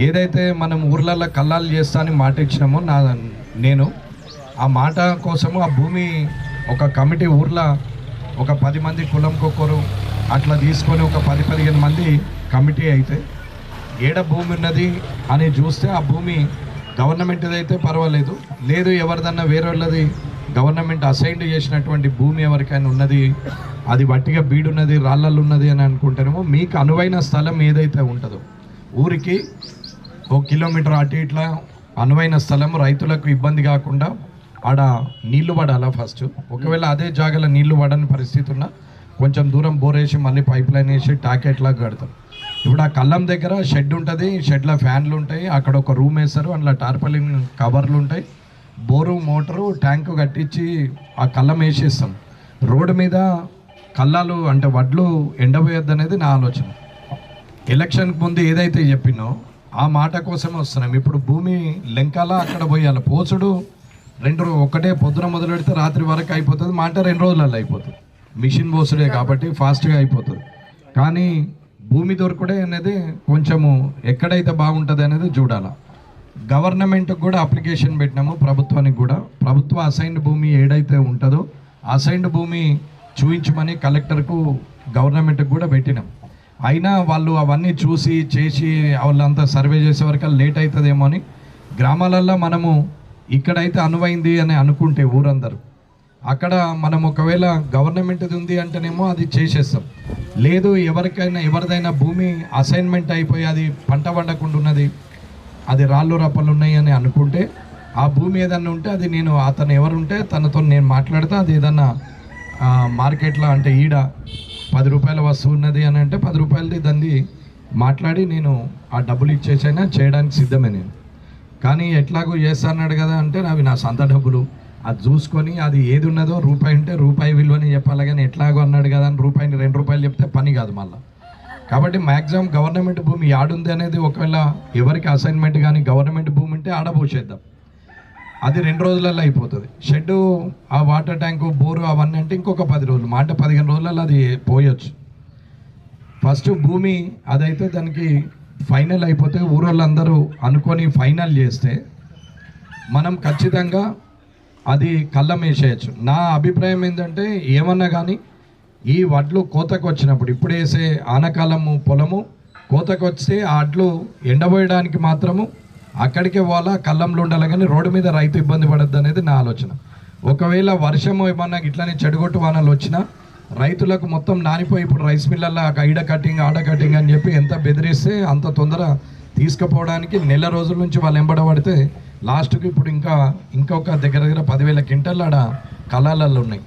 ఏదైతే మనం ఊర్లలో కల్లాలు చేస్తా అని మాట ఇచ్చినామో నా నేను ఆ మాట కోసము ఆ భూమి ఒక కమిటీ ఊర్లో ఒక పది మంది కులంకొకరు అట్లా తీసుకొని ఒక పది పదిహేను మంది కమిటీ అయితే ఏడ భూమి ఉన్నది అని చూస్తే ఆ భూమి గవర్నమెంట్ది అయితే పర్వాలేదు. లేదు ఎవరిదన్నా వేరే వాళ్ళది గవర్నమెంట్ అసైన్డ్ చేసినటువంటి భూమి ఎవరికైనా ఉన్నది అది వట్టిగా బీడున్నది రాళ్ళల్లో ఉన్నది అని అనుకుంటేనేమో మీకు అనువైన స్థలం ఏదైతే ఉంటుందో ఊరికి ఒక కిలోమీటర్ అటు ఇట్లా అనువైన స్థలం రైతులకు ఇబ్బంది కాకుండా ఆడ నీళ్ళు పడాలా ఫస్ట్. ఒకవేళ అదే జాగాలో నీళ్ళు పడని పరిస్థితి ఉన్నా కొంచెం దూరం బోరేసి మళ్ళీ పైప్ లైన్ వేసి టాకెట్లా కడతాం. ఇప్పుడు ఆ కళ్ళం దగ్గర షెడ్ ఉంటుంది షెడ్లో ఫ్యాన్లు ఉంటాయి అక్కడ ఒక రూమ్ వేస్తారు అందులో టార్పలిన్ కవర్లు ఉంటాయి. బోరు మోటారు ట్యాంకు కట్టించి ఆ కళ్ళం వేసేస్తాం. రోడ్డు మీద కళ్ళాలు అంటే వడ్లు ఎండబోయొద్దనేది నా ఆలోచన. ఎలక్షన్కి ముందు ఏదైతే చెప్పినో ఆ మాట కోసమే వస్తున్నాం. ఇప్పుడు భూమి లెంకాల అక్కడ పోయాలి పోసుడు రెండు రోజులు ఒకటే పొద్దున మొదలు పెడితే రాత్రి వరకు అయిపోతుంది మాట రెండు రోజులలో అయిపోతుంది. మిషన్ పోసుడే కాబట్టి ఫాస్ట్గా అయిపోతుంది. కానీ భూమి దొరకడే అనేది కొంచెము ఎక్కడైతే బాగుంటుంది అనేది చూడాలా. గవర్నమెంట్కి కూడా అప్లికేషన్ పెట్టినాము ప్రభుత్వానికి కూడా. ప్రభుత్వ అసైన్డ్ భూమి ఏడైతే ఉంటుందో అసైన్డ్ భూమి చూపించమని కలెక్టర్కు గవర్నమెంట్కి కూడా పెట్టినాం. అయినా వాళ్ళు అవన్నీ చూసి చేసి వాళ్ళంతా సర్వే చేసే వరకు లేట్ అవుతుందేమో అని గ్రామాలల్లో మనము ఇక్కడైతే అనువైంది అని అనుకుంటే ఊరందరూ. అక్కడ మనం ఒకవేళ గవర్నమెంట్ది ఉంది అంటేనేమో అది చేసేస్తాం. లేదు ఎవరికైనా ఎవరిదైనా భూమి అసైన్మెంట్ అయిపోయి అది పంట పండకుండా ఉన్నది అది రాళ్ళు రప్పలు ఉన్నాయి అని అనుకుంటే ఆ భూమి ఏదన్నా ఉంటే అది నేను అతను ఎవరుంటే తనతో నేను మాట్లాడితే అది ఏదన్నా మార్కెట్లో అంటే ఈడ పది రూపాయల వస్తువు ఉన్నది అని అంటే పది రూపాయలది మాట్లాడి నేను ఆ డబ్బులు ఇచ్చేసైనా చేయడానికి సిద్ధమే నేను. కానీ ఎట్లాగో చేస్తాన్నాడు కదా అంటే అవి నా సొంత డబ్బులు. అది చూసుకొని అది ఏది ఉన్నదో రూపాయి ఉంటే రూపాయి విలువని చెప్పాలి కానీ ఎట్లాగో అన్నాడు కదా అని రూపాయిని రెండు రూపాయలు చెప్తే పని కాదు మళ్ళీ. కాబట్టి మ్యాక్సిమం గవర్నమెంట్ భూమి యాడుంది అనేది ఒకవేళ ఎవరికి అసైన్మెంట్ కానీ గవర్నమెంట్ భూమి ఉంటే ఆడబోసేద్దాం అది రెండు రోజులలో అయిపోతుంది. షెడ్ ఆ వాటర్ ట్యాంకు బోరు అవన్నీ అంటే ఇంకొక పది రోజులు. మాట పదిహేను రోజులలో అది పోయొచ్చు. ఫస్ట్ భూమి అదైతే దానికి ఫైనల్ అయిపోతే ఊరోళ్ళందరూ అనుకొని ఫైనల్ చేస్తే మనం ఖచ్చితంగా అది కళ్ళం వేసేయచ్చు. నా అభిప్రాయం ఏంటంటే ఏమన్నా కానీ ఈ వడ్లు కోతకు వచ్చినప్పుడు ఇప్పుడు వేసే ఆనకాలము పొలము కోతకు వస్తే ఆ వడ్లు ఎండబోయడానికి మాత్రము అక్కడికే పోవాలా కళ్ళంలో ఉండాలి కానీ రోడ్డు మీద రైతు ఇబ్బంది పడద్దు అనేది నా ఆలోచన. ఒకవేళ వర్షము ఏమన్నా ఇట్లానే చెడుగొట్టు వానలు వచ్చినా రైతులకు మొత్తం నానిపోయి ఇప్పుడు రైస్ మిల్లల్లో ఈడ కటింగ్ ఆడ కటింగ్ అని చెప్పి ఎంత బెదిరిస్తే అంత తొందర తీసుకుపోవడానికి నెల రోజుల నుంచి వాళ్ళు ఎంబడబడితే లాస్ట్కి ఇప్పుడు ఇంకా ఇంకొక దగ్గర దగ్గర పదివేల క్వింటల్ ఆడ కళాలలో ఉన్నాయి.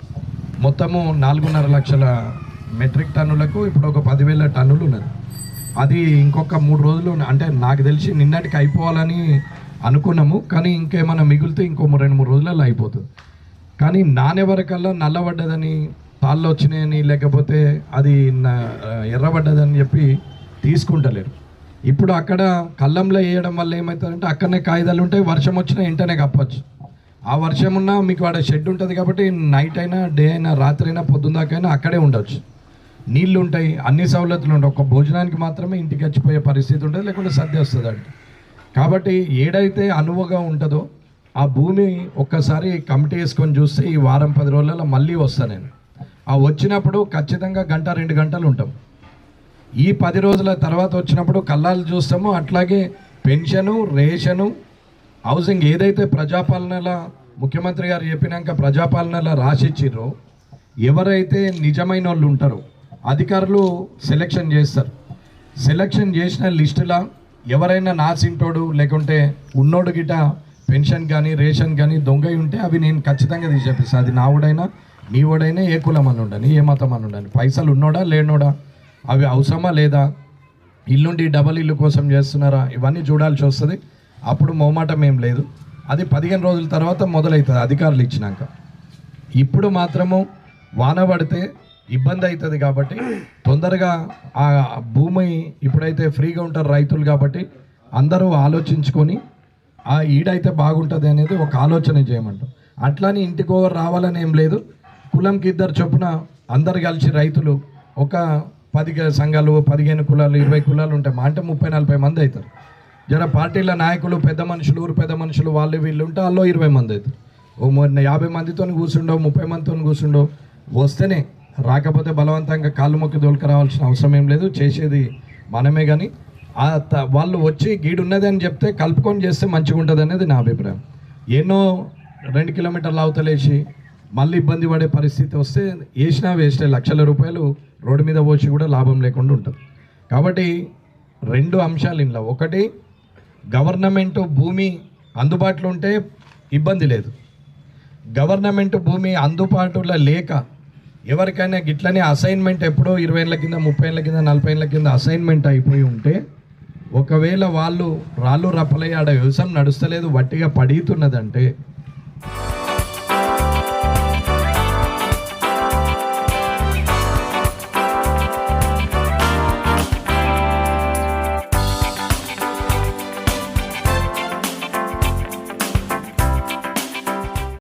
మొత్తము నాలుగున్నర లక్షల మెట్రిక్ టన్నులకు ఇప్పుడు ఒక పదివేల టన్నులు ఉన్నది. అది ఇంకొక మూడు రోజులు అంటే నాకు తెలిసి నిన్నటికి అయిపోవాలని అనుకున్నాము కానీ ఇంకేమైనా మిగిలితే ఇంకో రెండు మూడు రోజులలో అయిపోతుంది. కానీ నానే వరకల్లా నల్లబడ్డదని తాళ్ళు వచ్చినాయని లేకపోతే అది ఎర్రబడ్డదని చెప్పి తీసుకుంటలేరు. ఇప్పుడు అక్కడ కళ్ళంలో వేయడం వల్ల ఏమవుతుందంటే అక్కడనే కాగితాలు ఉంటాయి వర్షం వచ్చినా వెంటనే కప్పచ్చు. ఆ వర్షం ఉన్నా మీకు ఆడ షెడ్ ఉంటుంది కాబట్టి నైట్ అయినా డే అయినా రాత్రి అయినా పొద్దున్న దాకైనా అక్కడే ఉండొచ్చు. నీళ్ళు ఉంటాయి అన్ని సౌలతులు ఉంటాయి. ఒక భోజనానికి మాత్రమే ఇంటికి వచ్చిపోయే పరిస్థితి ఉంటుంది లేకుంటే సద్య వస్తుంది కాబట్టి ఏడైతే అనువుగా ఉంటుందో ఆ భూమి ఒక్కసారి కమిటీ వేసుకొని చూస్తే ఈ వారం పది రోజులలో మళ్ళీ వస్తాను నేను. ఆ వచ్చినప్పుడు ఖచ్చితంగా గంట రెండు గంటలు ఉంటాం. ఈ పది రోజుల తర్వాత వచ్చినప్పుడు కళ్ళాలు చూస్తామో. అట్లాగే పెన్షను రేషను హౌసింగ్ ఏదైతే ప్రజాపాలనల ముఖ్యమంత్రి గారు చెప్పినాక ప్రజాపాలనల రాసిచ్చిర్రో ఎవరైతే నిజమైన వాళ్ళు ఉంటారో అధికారులు సెలెక్షన్ చేస్తారు. సెలెక్షన్ చేసిన లిస్టులా ఎవరైనా నాసింటోడు లేకుంటే ఉన్నోడు గిట పెన్షన్ కానీ రేషన్ కానీ దొంగ ఉంటే అవి నేను ఖచ్చితంగా తీసేపిస్తాను అది నావుడైనా నీవుడైనా ఏ కులం అని ఉండని ఏ మతం అని ఉండని పైసలు ఉన్నోడా లేనోడా? అవి అవసరమా లేదా? ఇల్లుండి డబల్ ఇల్లు కోసం చేస్తున్నారా? ఇవన్నీ చూడాల్సి వస్తుంది. అప్పుడు మొహమాటం ఏం లేదు. అది పదిహేను రోజుల తర్వాత మొదలవుతుంది అధికారులు ఇచ్చినాక. ఇప్పుడు మాత్రము వాన పడితే ఇబ్బంది అవుతుంది కాబట్టి తొందరగా ఆ భూమి ఇప్పుడైతే ఫ్రీగా ఉంటారు రైతులు కాబట్టి అందరూ ఆలోచించుకొని ఆ ఈడైతే బాగుంటుంది అనేది ఒక ఆలోచన చేయమంటాం. అట్లానే ఇంటికి రావాలని ఏం లేదు. కులంకి ఇద్దరు చొప్పున అందరు కలిసి రైతులు ఒక పది సంఘాలు పదిహేను కులాలు ఇరవై కులాలు ఉంటాయి. మా అంటే ముప్పై నలభై మంది అవుతారు. జర పార్టీల నాయకులు పెద్ద మనుషులు ఊరు పెద్ద మనుషులు వాళ్ళు వీళ్ళు ఉంటే వాళ్ళు ఇరవై మంది అవుతారు. ఓ మొన్న యాభై మందితో కూర్చుండవు ముప్పై మందితో కూర్చుండవు. వస్తేనే రాకపోతే బలవంతంగా కాళ్ళు మొక్కి దోలుకు రావాల్సిన అవసరం ఏం లేదు. చేసేది మనమే కానీ ఆ వాళ్ళు వచ్చి గీడున్నది అని చెప్తే కలుపుకొని చేస్తే మంచిగా ఉంటుంది అనేది నా అభిప్రాయం. ఎన్నో రెండు కిలోమీటర్లు అవతలేసి మళ్ళీ ఇబ్బంది పడే పరిస్థితి వస్తే వేసినా వేస్టే లక్షల రూపాయలు రోడ్డు మీద పోసి కూడా లాభం లేకుండా ఉంటుంది. కాబట్టి రెండు అంశాలు ఇంట్లో ఒకటి గవర్నమెంట్ భూమి అందుబాటులో ఉంటే ఇబ్బంది లేదు. గవర్నమెంట్ భూమి అందుబాటులో లేక ఎవరికైనా గిట్లనే అసైన్మెంట్ ఎప్పుడో ఇరవై ఏళ్ళ కింద ముప్పై ఏళ్ళ కింద నలభై ఏళ్ళ కింద అసైన్మెంట్ అయిపోయి ఉంటే ఒకవేళ వాళ్ళు రాళ్ళు రప్పలయ్యి ఆడ వ్యవసాయం నడుస్తలేదు వట్టిగా పడుతున్నదంటే